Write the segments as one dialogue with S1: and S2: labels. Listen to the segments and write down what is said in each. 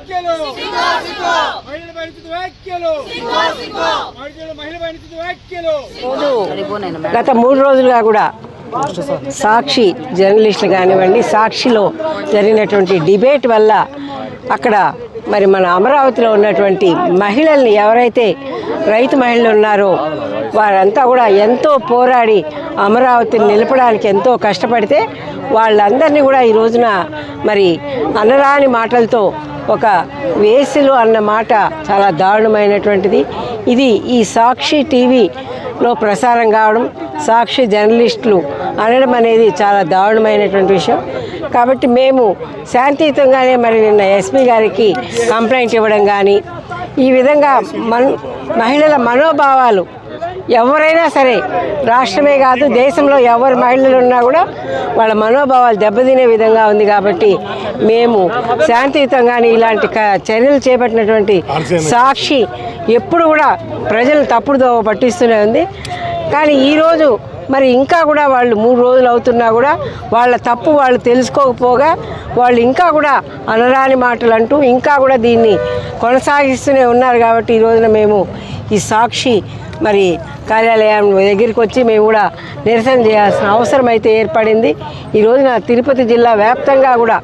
S1: వ్యాఖ్యలు. మహిళల పరిస్థితి వ్యాఖ్యలు. మహిళల మహిళ పరిస్థితి వ్యాఖ్యలు.
S2: గత మూడు రోజులుగా కూడా సాక్షి జర్నలిస్టులు కానివ్వండి సాక్షిలో జరిగినటువంటి డిబేట్ వల్ల అక్కడ మరి మన అమరావతిలో ఉన్నటువంటి మహిళల్ని ఎవరైతే రైతు మహిళలు ఉన్నారో వారంతా కూడా ఎంతో పోరాడి అమరావతిని నిలపడానికి ఎంతో కష్టపడితే వాళ్ళందరినీ కూడా ఈ రోజున మరి అనరాని మాటలతో ఒక వేసులు అన్న మాట చాలా దారుణమైనటువంటిది. ఇది ఈ సాక్షి టీవీలో ప్రసారం కావడం సాక్షి జర్నలిస్టులు అనడం అనేది చాలా దారుణమైనటువంటి విషయం. కాబట్టి మేము శాంతియుతంగానే మరి నిన్న ఎస్పీ గారికి కంప్లైంట్ ఇవ్వడం కానీ ఈ విధంగా మన్ మహిళల మనోభావాలు ఎవరైనా సరే రాష్ట్రమే కాదు దేశంలో ఎవరు మహిళలు ఉన్నా కూడా వాళ్ళ మనోభావాలు దెబ్బతినే విధంగా ఉంది కాబట్టి మేము శాంతియుతంగానే ఇలాంటి క- చర్యలు చేపట్టినటువంటి సాక్షి ఎప్పుడు కూడా ప్రజలు తప్పుడు దోవ పట్టిస్తూనే ఉంది. కానీ ఈరోజు మరి ఇంకా కూడా వాళ్ళు మూడు రోజులు అవుతున్నా కూడా వాళ్ళ తప్పు వాళ్ళు తెలుసుకోకపోగా వాళ్ళు ఇంకా కూడా అనరాని మాటలు అంటూ ఇంకా కూడా దీన్ని కొనసాగిస్తూనే ఉన్నారు కాబట్టి ఈ రోజున మేము ఈ సాక్షి మరి కార్యాలయం దగ్గరికి వచ్చి మేము కూడా నిరసన చేయాల్సిన అవసరం అయితే ఏర్పడింది. ఈ రోజున తిరుపతి జిల్లా వ్యాప్తంగా కూడా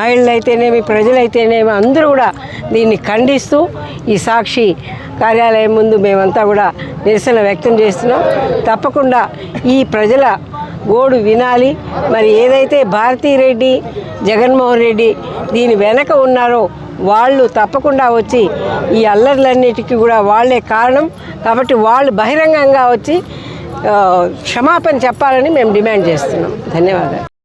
S2: మహిళలైతేనేమి ప్రజలైతేనేమి అందరూ కూడా దీన్ని ఖండిస్తూ ఈ సాక్షి కార్యాలయం ముందు మేమంతా కూడా నిరసన వ్యక్తం చేస్తున్నాం. తప్పకుండా ఈ ప్రజల గోడు వినాలి. మరి ఏదైతే భారతీరెడ్డి జగన్మోహన్ రెడ్డి దీని వెనక ఉన్నారో వాళ్ళు తప్పకుండా వచ్చి ఈ అల్లర్లన్నిటికీ కూడా వాళ్ళే కారణం. కాబట్టి వాళ్ళు బహిరంగంగా వచ్చి క్షమాపణ చెప్పాలని మేము డిమాండ్ చేస్తున్నాం. ధన్యవాదాలు.